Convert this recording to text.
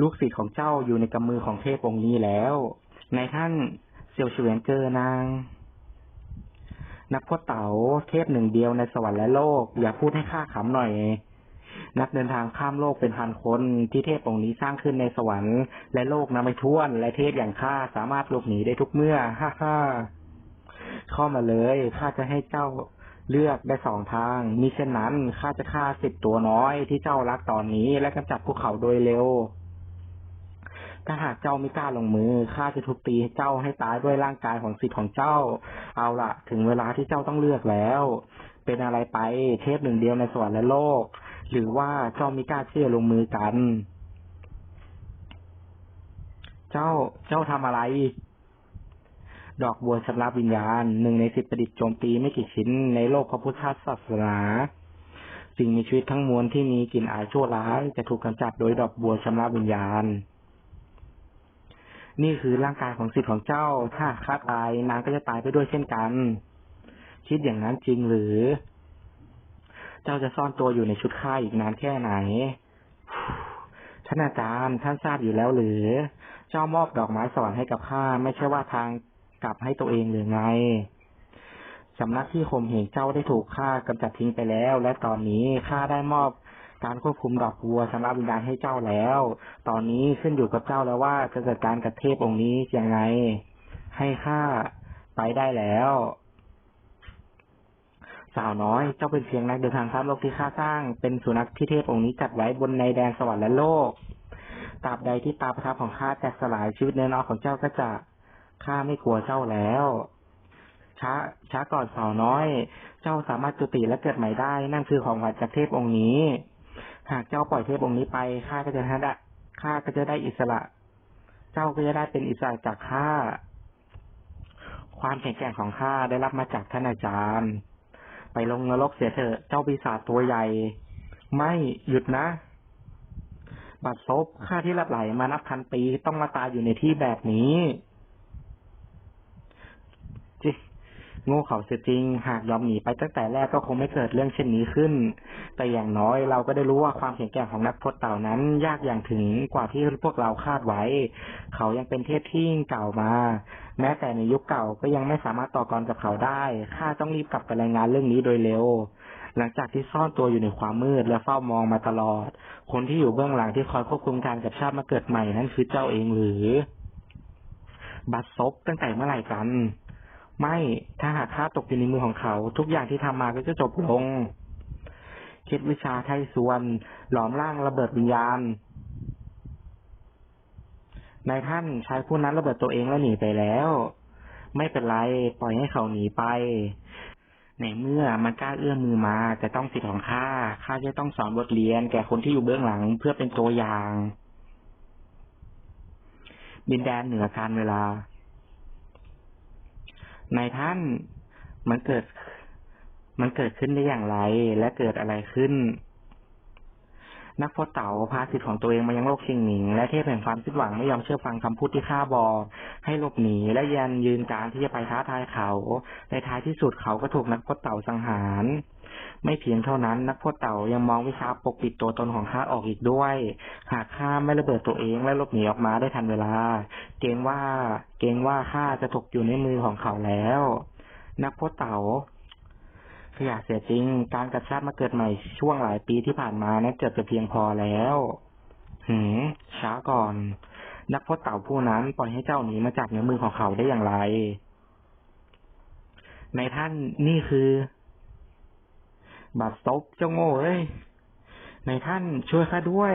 ลูกศิษย์ของเจ้าอยู่ในกำมือของเทพองค์นี้แล้ว ในท่านเซียวเฉวียนเกอนาง นักพจน์เต๋าเทพหนึ่งเดียวในสวรรค์และโลก อย่าพูดให้ข้าขำหน่อย นักเดินทางข้ามโลกเป็นพันคนที่เทพองค์นี้สร้างขึ้นในสวรรค์และโลกนับไม่ถ้วน และเทพอย่างข้าสามารถหลบหนีได้ทุกเมื่อ ฮ่าฮ่าเข้ามาเลยข้าจะให้เจ้า เลือกได้สองทาง มิเช่นนั้นข้าจะฆ่าสิบตัวน้อยที่เจ้ารักตอนนี้และกำจัดภูเขาโดยเร็ว ถ้าหากเจ้าไม่กล้าลงมือข้าจะทุบตีเจ้าให้ตายด้วยร่างกายของสิทธิ์ของเจ้า เอาละถึงเวลาที่เจ้าต้องเลือกแล้ว เป็นอะไรไปเทพหนึ่งเดียวในสวรรค์และโลก หรือว่าเจ้าไม่กล้าเชื่อลงมือกัน เจ้าเจ้าทำอะไร ดอกบัวชำระวิญญาณหนึ่งในสิบประดิษฐ์โจมตีไม่กี่ชิ้นในโลกพระพุทธศาสนาสิ่งมีชีวิตทั้งมวลที่มีกลิ่นอายชั่วร้ายจะถูกกำจัดโดยดอกบัวชำระวิญญาณ นี่คือร่างกายของสิทธิ์ของเจ้า ถ้าข้าตายนางก็จะตายไปด้วยเช่นกัน คิดอย่างนั้นจริงหรือ เจ้าจะซ่อนตัวอยู่ในชุดข้าอีกนานแค่ไหน ท่านอาจารย์ท่านทราบอยู่แล้วหรือ เจ้ามอบดอกไม้สวรรค์ให้กับข้าไม่ใช่ว่าทาง กลับให้ตัวเองหรือไงสำนักที่ข่มเหงเจ้าได้ถูกฆ่ากำจัดทิ้งไปแล้ว และตอนนี้ข้าได้มอบการควบคุมดอกบัวสำหรับวิญญาณให้เจ้าแล้ว ตอนนี้ขึ้นอยู่กับเจ้าแล้วว่าจะจัดการกับเทพองค์นี้ยังไง ให้ข้าไปได้แล้ว สาวน้อย เจ้าเป็นเพียงนักเดินทางข้ามโลกที่ข้าสร้าง เป็นสุนัขที่เทพองค์นี้จัดไว้บนในแดนสวรรค์และโลกตราบใดที่ตาประทับของข้าแตกสลายชีวิตเนื้อน้อของเจ้าก็จะ ข้าไม่กลัวเจ้าแล้ว ช้า ช้าก่อนสาวน้อย เจ้าสามารถจุติและเกิดใหม่ได้ นั่นคือของขวัญจากเทพองค์นี้ หากเจ้าปล่อยเทพองค์นี้ไป ข้าก็จะได้ข้าก็จะได้อิสระ เจ้าก็จะได้เป็นอิสระจากข้า ความแข็งแกร่งของข้าได้รับมาจากท่านอาจารย์ ไปลงนรกเสียเถอะ เจ้าปีศาจตัวใหญ่ ไม่หยุดนะบัดซบข้าที่รับไหลมานับพันปีต้องมาตายอยู่ในที่แบบนี้จิ โง่เขาเสียจริง หากยอมหนีไปตั้งแต่แรกก็คงไม่เกิดเรื่องเช่นนี้ขึ้น แต่อย่างน้อยเราก็ได้รู้ว่าความแข็งแกร่งของนักพจน์เต่านั้น ยากอย่างถึงกว่าที่พวกเราคาดไว้ เขายังเป็นเทพที่เก่ามา แม้แต่ในยุคเก่าก็ยังไม่สามารถต่อกรกับเขาได้ข้าต้องรีบกลับไปรายงานเรื่องนี้โดยเร็วหลังจากที่ซ่อนตัวอยู่ในความมืดและเฝ้ามองมาตลอด คนที่อยู่เบื้องหลังที่คอยควบคุมการกับชาติมาเกิดใหม่นั้นคือเจ้าเองหรือ บัดซบตั้งแต่เมื่อไหร่กัน ไม่ถ้าหากข้าตกอยู่ในมือของเขา ทุกอย่างที่ทำมาก็จะจบลง คิดวิชาไทยส่วน หลอมร่างระเบิดวิญญาณนายท่านชายผู้นั้นระเบิดตัวเองแล้วหนีไปแล้ว ไม่เป็นไรปล่อยให้เขาหนีไป ในเมื่อมันกล้าเอื้อมมือมาจะต้องสิทธิ์ของข้าข้าจะต้องสอนบทเรียน แก่คนที่อยู่เบื้องหลังเพื่อเป็นตัวอย่างดินแดนเหนือการเวลา ในท่าน มันเกิด มันเกิดขึ้นได้อย่างไร และเกิดอะไรขึ้น นักพจเต๋าพาสิทธิ์ของตัวเองมายังโลกชิงหนิง และเทพแห่งความสิ้นหวังไม่ยอมเชื่อฟังคำพูดที่ข้าบอก ให้หลบหนี และยันยืนการที่จะไปท้าทายเขา ในท้ายที่สุดเขาก็ถูกนักพจเต่าสังหารไม่เพียงเท่านั้นนักพจน์เต่ายังมองวิชาปกปิดตัวตนของข้าออกอีกด้วย หากข้าไม่ระเบิดตัวเองและหลบหนีออกมาได้ทันเวลา เกรงว่า เกรงว่าข้าจะตกอยู่ในมือของเขาแล้ว นักพจน์เต่าขยะเสียจริง การกระชากมาเกิดใหม่ช่วงหลายปีที่ผ่านมานั้นเกือบจะเพียงพอแล้ว หืม ช้าก่อน นักพจน์เต่าผู้นั้นปล่อยให้เจ้าหนีมาจากเนื้อมือของเขาได้อย่างไร ในท่านนี่คือ บัตรซบเจ้าโง่เอ้ย ในท่านช่วยข้าด้วย